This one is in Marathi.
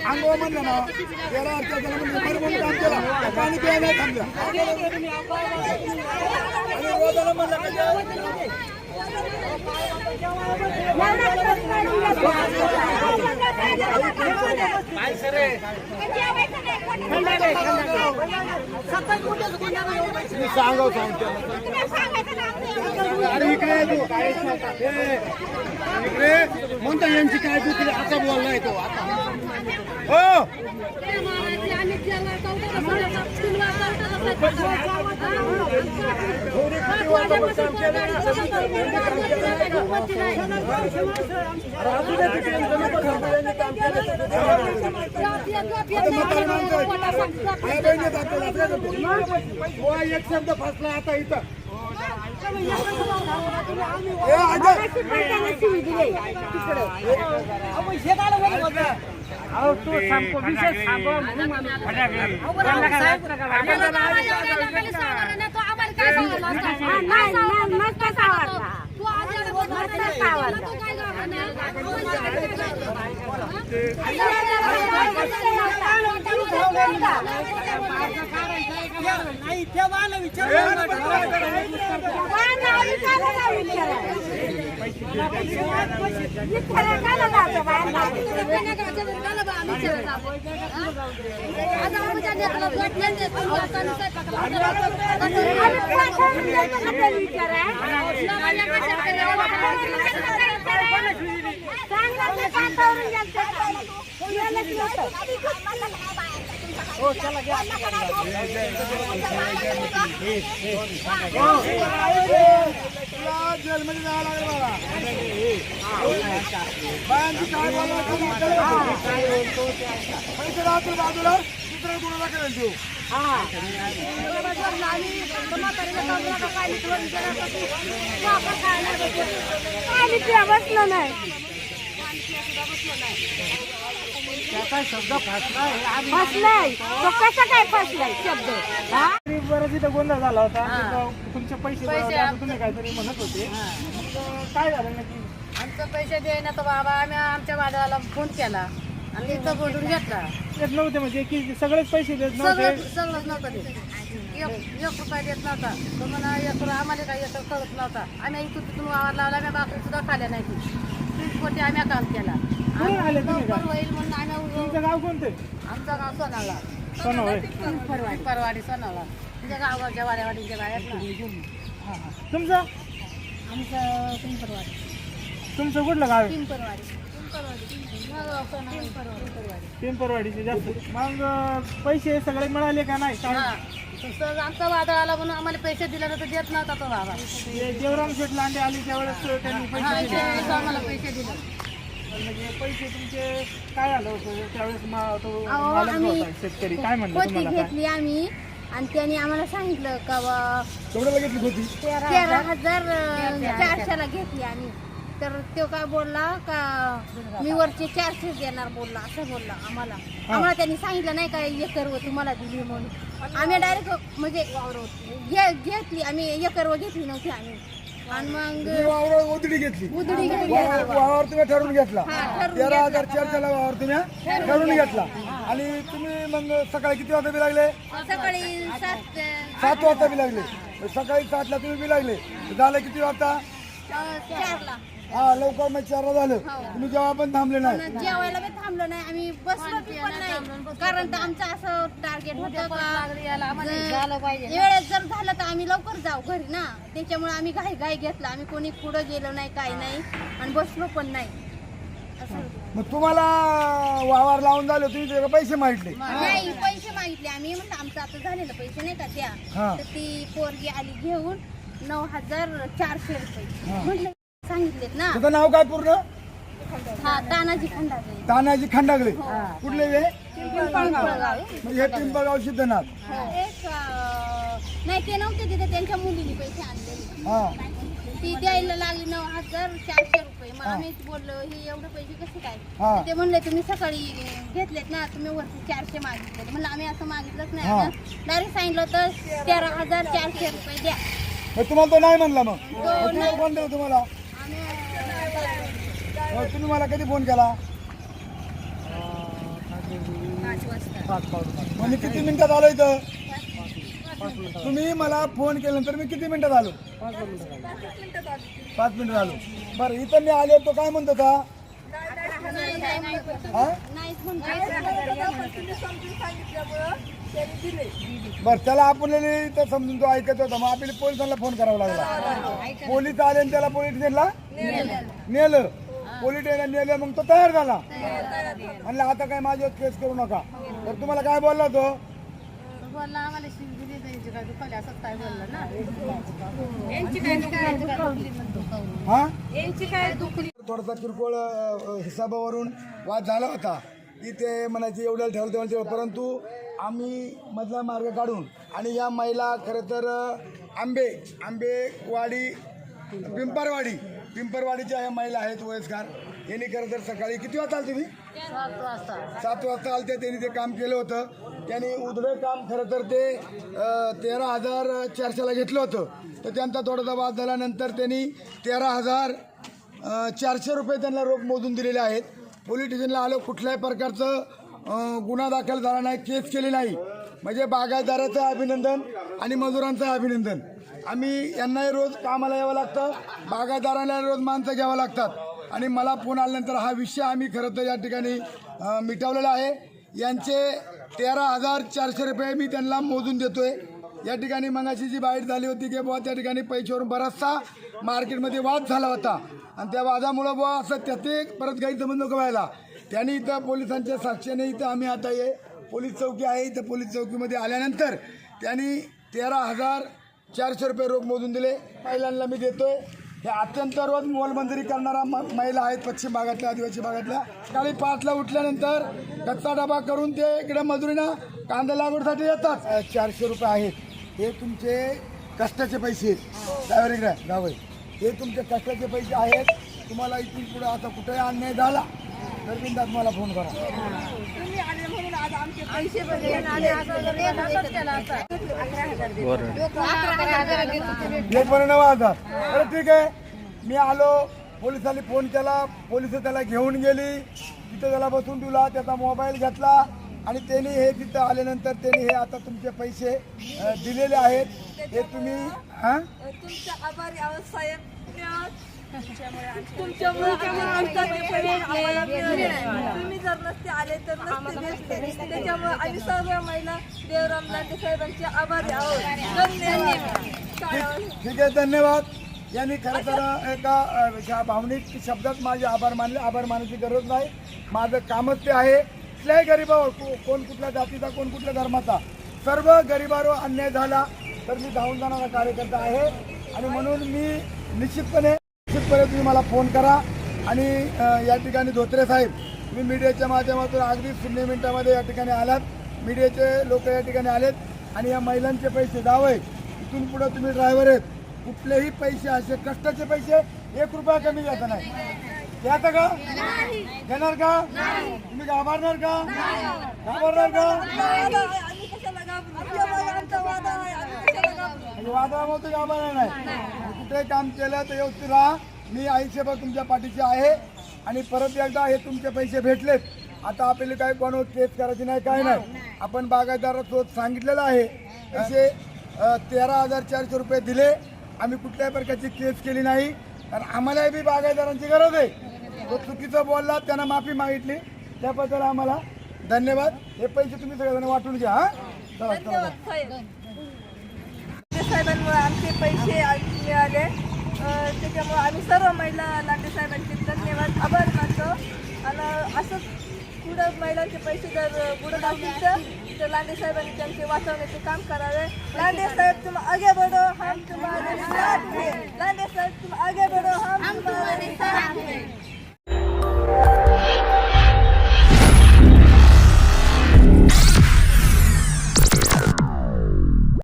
अंगो म्हणलं ना तेरा अर्थ त्याला म्हणलं म्हणून काम केला पाणी प्यायला नाही थांबलं आणि रोजाला म्हणलं सांगाव सांगतो म्हणतो यांची काय चुकली असा बोललाय तो आता हो एक शब्द फसला आता इथं तू सांगतो विषय सांगतो म्हणून आम्ही फटाकले. त्यांना काय माहीत नाही का बाबा? तुला जेलमध्ये जावं लागेल बाबा पैसे बाजूला गुन्हा तू नाही त्याचा शब्द फसलाय तो कसा काय फसलाय शब्द? हा? बरं तिथं गोंधळ झाला होता तिथं तुमचे पैसे भरावे असं तुम्ही काहीतरी म्हणत होते. मग काय झालं नक्की? आमचं पैसे देईना तर बाबा आम्ही आमच्या वाड्याला फोन केला. आणि तिथं बोलून घेतला. येत नव्हते म्हणजे की सगळेच पैसे देत सगळं नव्हते. सगळंच नव्हतं देत. एक एक रुपया देत नव्हता. तो म्हणा एक रुपया आम्हाला काही एक कळत नव्हता. आम्ही इथून तिथून वावर लावला आम्ही बाकी सुद्धा खाल्या नाही ती तीस कोटी आम्ही काम केला. कुठून आले तुम्ही पण का? होईल म्हणून आम्ही. तुमचं गाव कोणते? आमचं गाव सोनावला. सोनं होय. परवाडी परवाडी सोनावला. तुमच्या गावाच्या वाड्यावाडीच्या बाहेर ना. तुमचं? आमचं पिंपरवाडी. तुमचं कुठलं गाव आहे? पिंपरवाडी. पिंपरवाडी पिंपरवाडी. पिंपरवाडीचे जास्त. मग अं, पैसे सगळे मिळाले का नाही? हा. तसं आमचा वादळ आला म्हणून आम्हाला पैसे दिले तर देत नव्हता तो बाबा. देवराम शेठ लांडे आली त्यावेळेस त्यांनी हा, पैसे दिले. इथे आम्हाला पैसे दिले. म्हणजे पैसे तुमचे काय झालं होतं? त्यावेळेस मा- तो अहो, मालक जो आम्ही होता शेतकरी. काय म्हणलं पोती तुम्हाला काय? घेतली आम्ही. आणि त्यांनी आम्हाला सांगितलं का बा तेवढ्याला घेतली होती तेरा हजार अं, चारशेला घेतली आम्ही. तर तो काय बोलला का मी वरचे चारशे देणार बोलला असं बोलला आम्हाला. आम्हाला त्यांनी सांगितलं नाही का एकरव तुम्हाला दिली म्हणून. आम्ही डायरेक्ट म्हणजे घे- घेतली आम्ही एकरव घेतली नव्हती आम्ही. आणि मग वावर ओतडी घेतली. उधडी घेतली वावर वावर तुम्ही ठरवून घेतला. हा, ठरवून तेरा हजार चारशेला वावर तुम्ही ठरवून घेतला. आणि तुम्ही मग सकाळी किती वाजता बी लागले? सकाळी सात वाजता बी लागले. सकाळी सातला तुम्ही बी लागले. झालं किती वाजता? चारला. हा लवकर मग चार झालं. तुम्ही जेव्हा पण थांबले नाही. पण जेवायला बी थांबलो नाही. आम्ही बसलो बी पण नाही. कारण तर आमचं असं टार्गेट होतं का झालं पाहिजे वेळेत जर झालं तर आम्ही लवकर जाऊ घरी ना. त्याच्यामुळे आम्ही घाई घाई घेतला. आम्ही कोणी पुढं गेलो नाही काही नाही. आणि बसलो पण नाही. असं मग तुम्हाला वावर लावून झाले तुम्ही त्याचे पैसे मागितले. नाही पैसे मागितले. आम्ही म्हणलं आमचं आता झालेलं पैसे नाही का द्या हा. तर ती पोरगी आली घेऊन. नऊ हजार चारशे रुपये. हा. म्हटलं सांगितलेत ना. तुझं नाव काय पूर्ण? हा तानाजी खंडाचे तानाजी खंडागळे. कुठले वे पिंपळगाव. म्हणजे हे पिंपळगाव सिद्धनाथ. एक अं, नाही ते नव्हते तिथे त्यांच्या मुलीने पैसे आणले हा. ती द्यायला लागली नऊ हजार चारशे रुपये. मग आम्ही बोललो हे एवढे पैसे कसे काय? हा. तर ते म्हणले तुम्ही सकाळी घेतलेत ना तुम्ही वरती चारशे मागितले म्हणलं आम्ही असं मागितलंच नाही हा. ना डायरेक्ट सांगितलं तर तेरा हजार चारशे रुपये द्या. मग तुम्हाला तो नाही म्हणला मग तुम्ही नाही. कोण दिलं तुम्हाला हो, तुम्ही मला कधी फोन केला म्हणजे किती मिनिटात आलो इथं तुम्ही मला फोन केल्यानंतर मी किती मिनिटात आलो पाच मिनिटात आलो बरं इथं मी आलो तो काय म्हणतो का हा नाहीच म्हणतो बरं त्याला आपण इथं समजून तो ऐकत होता. मग आपल्याला पोलिसांना फोन करावा लागला. पोलीस आले आणि त्याला पोलीस स्टेशनला नेलं. पोलीस नेलं मग तो तयार झाला. म्हणलं आता काय माझ्यावर केस करू नका. तर तुम्हाला काय बोलला तो? बोलला आम्हाला शिव दिली त्यांची काय दुखावली असंच काय बोललं ना? हा? यांची काय दुखली? थोडासा किरकोळ हिसाबावरून वाद झाला होता. की ते म्हणायचे एवढ्याला ठेवलं तेवढं ठेवलं परंतु आम्ही मधला मार्ग काढून आणि या महिला खरं तर आंबे आंबेवाडी पिंपरवाडी पिंपरवाडीच्या या महिला आहेत वयस्कार. यांनी खरं तर सकाळी किती वाजता आले तुम्ही? सात वाजता. सात वाजता आलते त्यांनी ते काम केलं होतं. त्यांनी उधळं काम खरं तर ते तेरा हजार चारशेला घेतलं होतं. तर त्यांचा थोडासा वाद झाल्यानंतर त्यांनी तेरा हजार चारशे रुपये त्यांना रोख मोजून दिलेले आहेत. पोलीस स्टेशनला आलो कुठल्याही प्रकारचं गुन्हा दाखल झाला नाही केस केली नाही. म्हणजे बागायतदाराचं अभिनंदन आणि मजुरांचं अभिनंदन. आम्ही यांनाही रोज कामाला यावं लागतं बागायतदारांना रोज माणसं घ्यावं लागतात. आणि मला फोन आल्यानंतर हा विषय आम्ही खरं तर या ठिकाणी मिटवलेला आहे. यांचे तेरा हजार चारशे रुपये मी त्यांना मोजून देतोय. या ठिकाणी मगाशी जी बाईट झाली होती की बुवा त्या ठिकाणी पैशावरून बराचसा मार्केटमध्ये वाद झाला होता. आणि त्या वादामुळं बुवा असं त्याचे परत गैरसमज नको व्हायला. त्यांनी इथं पोलिसांच्या साक्षीने इथं आम्ही आता ये पोलीस चौकी आहे. इथं पोलीस चौकीमध्ये आल्यानंतर त्यांनी तेरा हजार चारशे रुपये रोख मोजून दिले. महिलांना मी देतोय. हे अत्यंत रोज मोलमंजुरी करणारा म- महिला आहेत पश्चिम भागातल्या आदिवासी भागातल्या. सकाळी पाचला उठल्यानंतर कच्चा डबा करून ते इकडे मजुरीनं कांदा लागवडीसाठी येतात. चारशे रुपये आहेत. हे तुमचे कष्टाचे पैसे आहेत. ड्रायव्हर इकडे जावय हे तुमचे कष्टाचे पैसे आहेत. तुम्हाला इथून पुढे आता कुठेही अन्याय झाला तर बिंदा मला फोन करा. एक बरं नऊ हजार बरं ठीक आहे. मी आलो पोलिसांनी फोन केला. पोलीस त्याला घेऊन गेली. तिथं त्याला बसून दिला त्याचा मोबाईल घेतला. आणि त्यांनी हे तिथं आल्यानंतर त्यांनी हे आता तुमचे पैसे अ, दिलेले आहेत. हे तुम्ही हां? तुमच्या आभारी आहोत साहेब. तुमच्यामुळे आमचा ते पैसे आम्हाला मिळाले. तुम्ही जर नसते आले तर नसते भेटले त्याच्यामुळे आम्ही सर्व महिला देवराम लांडे साहेबांचे आभारी आहोत. धन्यवाद. ठीक ठीक आहे धन्यवाद. यांनी खरं तर एका अ, भावनिक शब्दात माझे आभार मानले. आभार मानायची गरज नाही. माझं कामच ते आहे. कुठल्याही गरीबावर कोण कुठल्या जातीचा कोण कुठल्या धर्माचा सर्व गरीबावर अन्याय झाला तर मी धावून जाणारा कार्यकर्ता आहे. आणि म्हणून मी निश्चितपणे निश्चितपणे तुम्ही मला फोन करा. आणि या ठिकाणी धोत्रे साहेब मी मीडियाच्या माध्यमातून अगदी शून्य मिनिटामध्ये या ठिकाणी आलात. मीडियाचे लोक या ठिकाणी आलेत. आणि या महिलांचे पैसे दावे इथून पुढे तुम्ही ड्रायव्हर आहेत. कुठलेही पैसे असे कष्टाचे पैसे एक रुपया कमी जात नाही. घ्यायचं का? घेणार का? तुम्ही घाबरणार का? घाबरणार का? आम्ही वादा घाबरणार नाही. कुठे काम केलं तर व्यवस्थित राहा मी आईसेबा तुमच्या पाठीचे आहे. आणि परत एकदा हे तुमचे पैसे भेटलेत. आता आपल्याला काय कोणावर केस करायची नाही काय नाही. आपण बागायतदारासोबत सांगितलेलं आहे. असे तेरा हजार चारशे रुपये दिले. आम्ही कुठल्याही प्रकारची केस केली नाही. कारण आम्हालाही बी बागायतदारांची गरज आहे. जो चुकीचं बोलला त्यांना माफी मागितली. त्याबद्दल आम्हाला धन्यवाद. हे पैसे तुम्ही सगळ्यांना वाटून घ्या हा? चला चला लांडे साहेबांमुळे आमचे पैसे मिळाले. त्याच्यामुळे आम्ही सर्व महिला लांडे साहेबांचे धन्यवाद. आभार मानतो. आणि असंच पुढं महिलांचे पैसे जर बुडत असतील तर- तर लांडे साहेबांनी त्यांचे वाचवण्याचे काम करावे. लांडे साहेब तुम आगे बढो हम तुम्हारे साथ आगे लांडे साहेब तुम